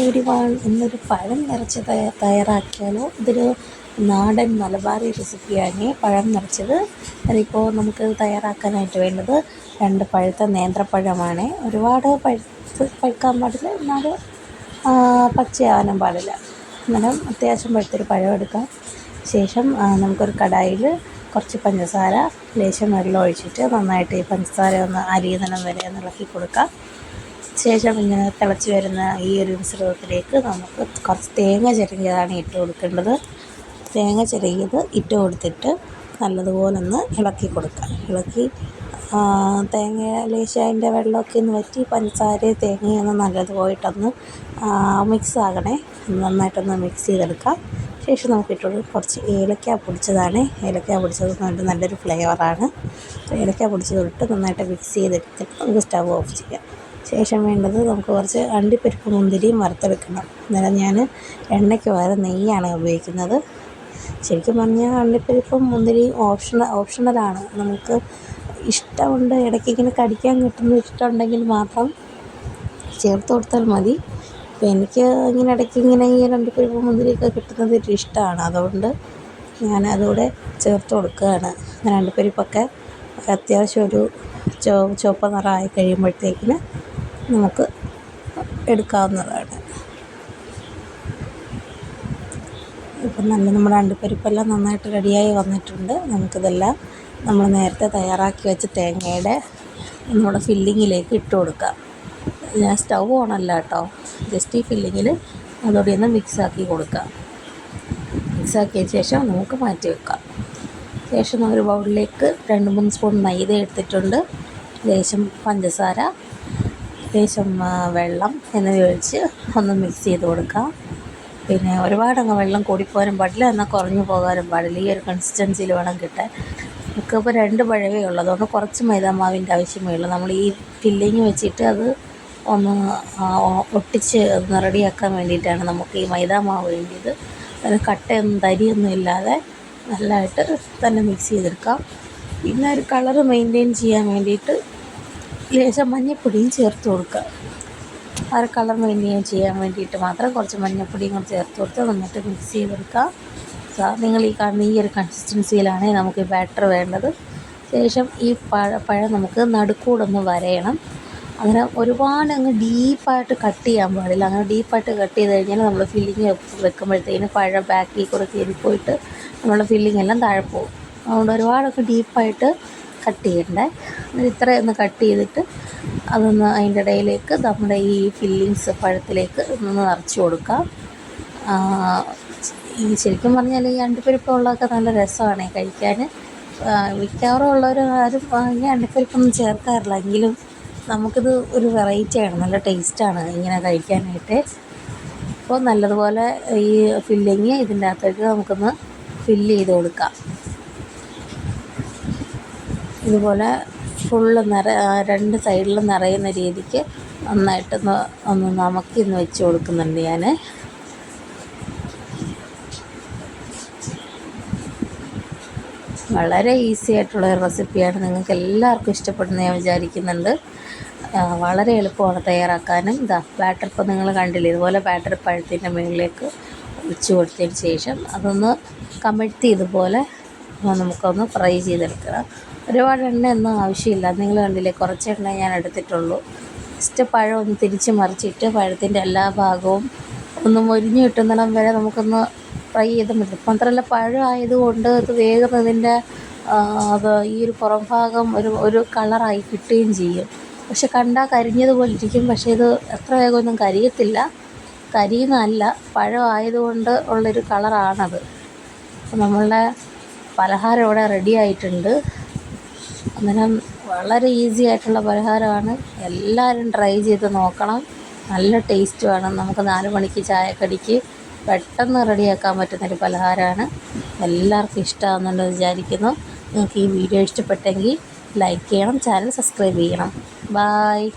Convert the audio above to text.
Everyone എന്നൊരു പഴം നിറച്ച് തയ തയ്യാറാക്കിയാലോ? ഇതൊരു നാടൻ മലബാറി റെസിപ്പിയാണ് പഴം നിറച്ചത്. അതിപ്പോൾ നമുക്ക് തയ്യാറാക്കാനായിട്ട് വേണ്ടത് രണ്ട് പഴുത്ത നേന്ത്രപ്പഴമാണ്. ഒരുപാട് പഴുത്ത് പഴുക്കാൻ പാടില്ല എന്നാൽ പച്ചയാവാനും പാടില്ല. അന്നേരം അത്യാവശ്യം പഴുത്തൊരു പഴം എടുക്കാം. ശേഷം നമുക്കൊരു കടായിൽ കുറച്ച് പഞ്ചസാര ലേശം വെള്ളം ഒഴിച്ചിട്ട് നന്നായിട്ട് ഈ പഞ്ചസാര ഒന്ന് അരിയുന്നിടം വരെ ഒന്ന് ഇളക്കി കൊടുക്കാം. ശേഷം ഇങ്ങനെ തിളച്ച് വരുന്ന ഈ ഒരു മിശ്രിതത്തിലേക്ക് നമുക്ക് കുറച്ച് തേങ്ങ ചിരകിയതാണ് ഇട്ട് കൊടുക്കേണ്ടത്. തേങ്ങ ചിരകിയത് ഇട്ട് കൊടുത്തിട്ട് നല്ലതുപോലെ ഒന്ന് ഇളക്കി കൊടുക്കുക ഇളക്കി തേങ്ങ ലേശം വെള്ളമൊക്കെ ഒന്ന് വറ്റി പഞ്ചസാരയും തേങ്ങയും ഒന്ന് നല്ലതുപോയിട്ടൊന്ന് മിക്സ് ആകണേ. നന്നായിട്ടൊന്ന് മിക്സ് ചെയ്തെടുക്കാം. ശേഷം നമുക്ക് ഇട്ടുള്ള കുറച്ച് ഏലക്ക പൊടിച്ചതാണ്. ഏലക്ക പൊടിച്ചത് നല്ല നല്ലൊരു ഫ്ലേവറാണ് ഏലക്ക പൊടിച്ചത് ഇട്ട് നന്നായിട്ട് മിക്സ് ചെയ്തെടുത്തിട്ട് നമുക്ക് സ്റ്റവ് ഓഫ് ചെയ്യാം. ശേഷം വേണ്ടത് നമുക്ക് കുറച്ച് അണ്ടിപ്പരിപ്പ് മുന്തിരിയും വറുത്തെടുക്കണം. അന്നേരം ഞാൻ എണ്ണയ്ക്ക് പകരം നെയ്യാണ് ഉപയോഗിക്കുന്നത്. ശരിക്കും പറഞ്ഞാൽ അണ്ടിപ്പരിപ്പും മുന്തിരിയും ഓപ്ഷണൽ ഓപ്ഷണലാണ്. നമുക്ക് ഇഷ്ടമുണ്ട് ഇടയ്ക്ക് ഇങ്ങനെ കടിക്കാൻ കിട്ടുന്ന ഇഷ്ടമുണ്ടെങ്കിൽ മാത്രം ചേർത്ത് കൊടുത്താൽ മതി. അപ്പോൾ എനിക്ക് ഇങ്ങനെ ഇടയ്ക്ക് ഇങ്ങനെ ഈ അണ്ടിപ്പരിപ്പും മുന്തിരിയൊക്കെ കിട്ടുന്നത് ഒരു ഇഷ്ടമാണ്. അതുകൊണ്ട് ഞാൻ അതുകൂടെ ചേർത്ത് കൊടുക്കുകയാണ്. അണ്ടിപ്പരിപ്പൊക്കെ അത്യാവശ്യം ഒരു ചുവപ്പ് നിറമായി കഴിയുമ്പോഴത്തേക്കിന് നമുക്ക് എടുക്കാവുന്നതാണ്. ഇപ്പം നല്ല നമ്മുടെ അണ്ടിപ്പരിപ്പെല്ലാം നന്നായിട്ട് റെഡിയായി വന്നിട്ടുണ്ട്. നമുക്കിതെല്ലാം നമ്മൾ നേരത്തെ തയ്യാറാക്കി വെച്ച തേങ്ങയുടെ നമ്മുടെ ഫില്ലിങ്ങിലേക്ക് ഇട്ട് കൊടുക്കാം. ഞാൻ സ്റ്റൗ ഓണല്ല കേട്ടോ. ജസ്റ്റ് ഈ ഫില്ലിങ്ങിൽ അതോടെ ഒന്ന് മിക്സാക്കി കൊടുക്കാം. മിക്സാക്കിയ ശേഷം നമുക്ക് മാറ്റി വെക്കാം. ശേഷം ഒരു ബൗളിലേക്ക് രണ്ട് മൂന്ന് സ്പൂൺ മൈദ എടുത്തിട്ടുണ്ട്. ലേശം പഞ്ചസാര ലേശം വെള്ളം എന്നിവ ഒഴിച്ച് ഒന്ന് മിക്സ് ചെയ്ത് കൊടുക്കുക പിന്നെ ഒരുപാടങ്ങ് വെള്ളം കൂടിപ്പോകാനും പാടില്ല എന്നാൽ കുറഞ്ഞു പോകാനും പാടില്ല. ഈ ഒരു കൺസിസ്റ്റൻസിയിൽ വേണം കിട്ടാൻ. നമുക്ക് ഇപ്പോൾ രണ്ട് പഴവേ ഉള്ളൂ. അതുകൊണ്ട് കുറച്ച് മൈദാമാവിന്റെ ആവശ്യമേ ഉള്ളൂ. നമ്മൾ ഈ ഫില്ലിങ് വെച്ചിട്ട് അത് ഒന്ന് ഒട്ടിച്ച് ഒന്ന് റെഡിയാക്കാൻ വേണ്ടിയിട്ടാണ് നമുക്ക് ഈ മൈദാമാവ് വേണ്ടിയത്. അതിന് കട്ടയൊന്നും തരിയൊന്നും ഇല്ലാതെ നല്ലതായിട്ട് തന്നെ മിക്സ് ചെയ്തെടുക്കാം. പിന്നെ ഒരു കളറ് മെയിന്റെയിൻ ചെയ്യാൻ വേണ്ടിയിട്ട് ലേശം മഞ്ഞപ്പൊടിയും ചേർത്ത് കൊടുക്കുക. ആ ഒരു കളർ മെയിന്റെയിൻ ചെയ്യാൻ വേണ്ടിയിട്ട് മാത്രം കുറച്ച് മഞ്ഞപ്പൊടിയും കൂടി ചേർത്ത് കൊടുത്ത് നന്നായിട്ട് മിക്സ് ചെയ്തെടുക്കാം നിങ്ങൾ ഈ കാണുന്ന ഈ ഒരു കൺസിസ്റ്റൻസിയിലാണ് നമുക്ക് ബാറ്റർ വേണ്ടത്. ശേഷം ഈ പഴ പഴം നമുക്ക് നടുക്കൂടൊന്ന് വരയണം. അങ്ങനെ ഒരുപാട് അങ്ങ് ഡീപ്പായിട്ട് കട്ട് ചെയ്യാൻ പാടില്ല. അങ്ങനെ ഡീപ്പായിട്ട് കട്ട് ചെയ്ത് കഴിഞ്ഞാൽ നമ്മൾ ഫില്ലിങ് വെക്കുമ്പോഴത്തേക്കും പഴം ബാക്കിൽ കൂടെ കയറിപ്പോയിട്ട് നമ്മുടെ ഫില്ലിങ് എല്ലാം താഴെ പോകും. അതുകൊണ്ട് ഒരുപാടൊക്കെ ഡീപ്പായിട്ട് കട്ട് ചെയ്യണ്ടേ. ഇത്രയൊന്ന് കട്ട് ചെയ്തിട്ട് അതൊന്ന് അതിന്റെ ഇടയിലേക്ക് നമ്മുടെ ഈ ഫില്ലിങ്സ് പഴത്തിലേക്ക് ഒന്ന് നിറച്ച് കൊടുക്കാം. ഈ ശരിക്കും പറഞ്ഞാൽ ഈ അണ്ടിപ്പരിപ്പുള്ളതൊക്കെ നല്ല രസമാണ് കഴിക്കാൻ. മിക്കവാറും ഉള്ളവർ ആരും ഈ അണ്ടിപ്പരിപ്പൊന്നും ചേർക്കാറില്ല. എങ്കിലും നമുക്കിത് ഒരു വെറൈറ്റിയാണ് നല്ല ടേസ്റ്റാണ് ഇങ്ങനെ കഴിക്കാനായിട്ട്. അപ്പോൾ നല്ലതുപോലെ ഈ ഫില്ലിങ് ഇതിന്റെ അകത്തേക്ക് നമുക്കൊന്ന് ഫില്ല് ചെയ്ത് കൊടുക്കാം. ഇതുപോലെ ഫുള്ള് നിറ രണ്ട് സൈഡിലും നിറയുന്ന രീതിക്ക് നന്നായിട്ടൊന്ന് ഒന്ന് നമുക്കി ഒന്ന് വെച്ച് കൊടുക്കുന്നുണ്ട് ഞാൻ വളരെ ഈസി ആയിട്ടുള്ള ഒരു റെസിപ്പിയാണ്. നിങ്ങൾക്ക് എല്ലാവർക്കും ഇഷ്ടപ്പെടുന്ന ഞാൻ വിചാരിക്കുന്നുണ്ട്. വളരെ എളുപ്പമാണ് തയ്യാറാക്കാനും. ഇതാ ബാറ്റർ ഇപ്പോൾ നിങ്ങൾ കണ്ടില്ലേ ഇതുപോലെ ബാറ്റർ പഴത്തിന്റെ മുകളിലേക്ക് ഒഴിച്ച് കൊടുത്തതിന് ശേഷം അതൊന്ന് കമഴ്ത്തി ഇതുപോലെ നമുക്കൊന്ന് ഫ്രൈ ചെയ്തെടുക്കണം ഒരുപാട് എണ്ണയൊന്നും ആവശ്യമില്ല. നിങ്ങൾ കണ്ടില്ലേ കുറച്ച് എണ്ണ ഞാൻ എടുത്തിട്ടുള്ളൂ. ജസ്റ്റ് പഴം ഒന്ന് തിരിച്ച് മറിച്ചിട്ട് പഴത്തിന്റെ എല്ലാ ഭാഗവും ഒന്ന് മൊരിഞ്ഞ് കിട്ടുന്നിടം വരെ നമുക്കൊന്ന് ഫ്രൈ ചെയ്ത് മതി. മാത്രമല്ല പഴം ആയതുകൊണ്ട് അത് വേഗം അത് ഈ ഒരു പുറം ഭാഗം ഒരു ഒരു കളറായി കിട്ടുകയും ചെയ്യും. പക്ഷെ കണ്ടാൽ കരിഞ്ഞതുപോലെ ഇരിക്കും. പക്ഷേ ഇത് എത്ര വേഗമൊന്നും കരിയത്തില്ല. കരിയുന്നതല്ല പഴം ആയതുകൊണ്ട് ഉള്ളൊരു കളറാണത്. നമ്മളുടെ പലഹാരം ഇവിടെ റെഡി ആയിട്ടുണ്ട്. അന്നേരം വളരെ ഈസി ആയിട്ടുള്ള പലഹാരമാണ് എല്ലാവരും ട്രൈ ചെയ്ത് നോക്കണം. നല്ല ടേസ്റ്റുമാണ് നമുക്ക് നാല് മണിക്ക് ചായക്കടിക്ക് പെട്ടെന്ന് റെഡിയാക്കാൻ പറ്റുന്നൊരു പലഹാരമാണ് എല്ലാവർക്കും ഇഷ്ടമാകുന്നുണ്ട് വിചാരിക്കുന്നു. നിങ്ങൾക്ക് ഈ വീഡിയോ ഇഷ്ടപ്പെട്ടെങ്കിൽ ലൈക്ക് ചെയ്യണം ചാനൽ സബ്സ്ക്രൈബ് ചെയ്യണം. ബായ്